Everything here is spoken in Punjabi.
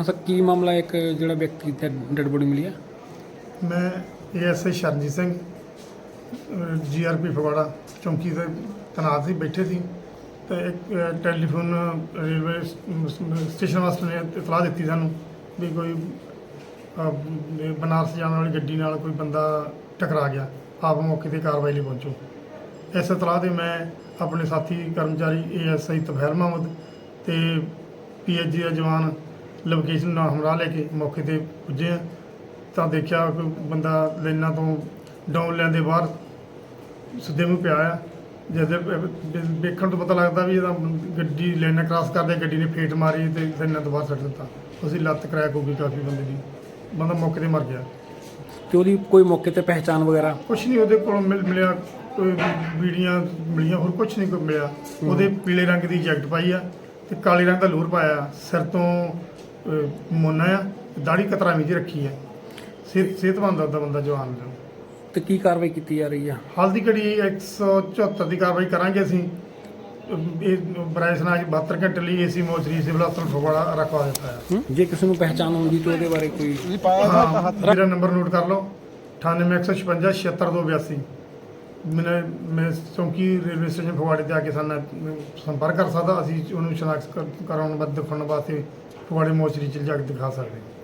ਹਾਂ ਸਰ, ਕੀ ਮਾਮਲਾ ਇੱਕ ਜਿਹੜਾ ਵਿਅਕਤੀ ਦੀ ਡੈਡ ਬੋਡੀ ਮਿਲੀ ਆ ਮੈਂ ਏਐਸਆਈ ਸ਼ਰਨਜੀਤ ਸਿੰਘ ਜੀਆਰਪੀ ਫਗਵਾੜਾ, ਚੌਂਕੀ ਤੇ ਤੈਨਾਤ ਸੀ, ਬੈਠੇ ਸੀ ਤੇ ਇੱਕ ਟੈਲੀਫੋਨ ਰੇਲਵੇ ਸਟੇਸ਼ਨ ਮਾਸਟਰ ਨੇ ਇਤਲਾਹ ਦਿੱਤੀ ਸਾਨੂੰ ਵੀ ਕੋਈ ਬਨਾਰਸ ਜਾਣ ਵਾਲੀ ਗੱਡੀ ਨਾਲ ਕੋਈ ਬੰਦਾ ਟਕਰਾ ਗਿਆ। ਆਪ ਮੌਕੇ ਤੇ ਕਾਰਵਾਈ ਲਈ ਪਹੁੰਚੋ। ਇਸ ਇਤਲਾਹ ਤੇ ਮੈਂ ਆਪਣੇ ਸਾਥੀ, ਕਰਮਚਾਰੀ ਏਐਸਆਈ ਤਫੈਰ ਮੁਹੰਮਦ ਤੇ ਪੀਐਚਜੀ ਦਾ ਜਵਾਨ ਲੋਕੇਸ਼ਨ ਨਾਲ ਹਮਰਾ ਲੈ ਕੇ ਮੌਕੇ ਤੇ ਪੁੱਜੇ ਹਾਂ ਤਾਂ ਦੇਖਿਆ ਕੋਈ ਬੰਦਾ ਲੈਣਾ ਤੋਂ ਡਾਊਨ ਲੈਣ ਦੇ ਬਾਹਰ ਸਿੱਧੇ ਮੂੰਹ ਪਿਆ ਆ। ਜਦ ਦੇਖਣ ਤੋਂ ਪਤਾ ਲੱਗਦਾ ਵੀ ਇਹਦਾ ਗੱਡੀ ਲੈਣਾ ਕ੍ਰਾਸ ਕਰਦੇ ਗੱਡੀ ਨੇ ਫੇਟ ਮਾਰੀ ਤੇ ਲੈਣਾ ਤੋਂ ਬਾਹਰ ਛੱਡ ਦਿੱਤਾ। ਅਸੀਂ ਲੱਤ ਕਰੈਕ ਹੋ ਗਈ ਕਾਫੀ ਬੰਦੇ ਦੀ। ਬੰਦਾ ਮੌਕੇ ਤੇ ਮਰ ਗਿਆ। ਤੇ ਉਹਦੀ ਕੋਈ ਮੌਕੇ ਤੇ ਪਹਿਚਾਣ ਵਗੈਰਾ? ਕੁਛ ਨਹੀਂ ਉਹਦੇ ਕੋਲੋਂ ਮਿਲ ਮਿਲਿਆ ਕੋਈ ਬੀੜੀਆਂ ਮਿਲੀਆਂ ਹੋਰ ਕੁਛ ਨਹੀਂ ਕੋਈ ਮਿਲਿਆ। ਉਹਦੇ ਪੀਲੇ ਰੰਗ ਦੀ ਜੈਕਟ ਪਾਈ ਆ ਤੇ ਕਾਲੇ ਰੰਗ ਦਾ ਲੋਅਰ ਪਾਇਆ। ਸਿਰ ਤੋਂ ਅਹ, ਮੋਨਾ ਆ ਦਾੜੀ ਕਤਰਾਵੀਂ ਜੀ ਰੱਖੀ ਆ। ਸਿਹਤ ਸਿਹਤਮੰਦ ਦਾ ਬੰਦਾ ਜਵਾਨ ਦਾ ਤੇ ਕੀ ਕਾਰਵਾਈ ਕੀਤੀ ਜਾ ਰਹੀ ਆ? ਹਾਲ ਦੀ ਘੜੀ 174 ਦੀ ਕਾਰਵਾਈ ਕਰਾਂਗੇ ਅਸੀਂ। ਇਹ ਬਰਾਇਸ ਨਾਲ 72 ਘੰਟੇ ਲਈ ਏਸੀ ਮੋਚਰੀ ਸਿਵਲ ਹਸਪਤਾਲ ਫਗਵਾੜਾ ਰਖਵਾ ਦਿੱਤਾ ਹੈ ਹੂੰ? ਜੇ ਕਿਸੇ ਨੂੰ ਪਹਿਚਾਣ ਹੁੰਦੀ ਤਾਂ ਉਹਦੇ ਬਾਰੇ ਕੋਈ ਹਾਂ ਮੇਰਾ ਨੰਬਰ ਨੋਟ ਕਰ ਲਓ। 9815 76282 ਮੈਂ ਮੈਂ ਚੌਂਕੀ ਰੇਲਵੇ ਸਟੇਸ਼ਨ ਫਗਵਾੜੇ ਤੇ ਆ ਕੇ ਸਾਨੂੰ ਸੰਪਰਕ ਕਰ ਸਕਦਾ, ਅਸੀਂ ਉਹਨੂੰ ਸ਼ਨਾਖਤ ਕਰ- ਕਰਾਉਣ ਬਾਅਦ ਦਿਖਾਉਣ ਵਾਸਤੇ ਫਗਵਾੜੇ ਮੋਚਰੀ ਚ ਜਾ ਕੇ ਦਿਖਾ ਸਕਦੇ ਹਾਂ।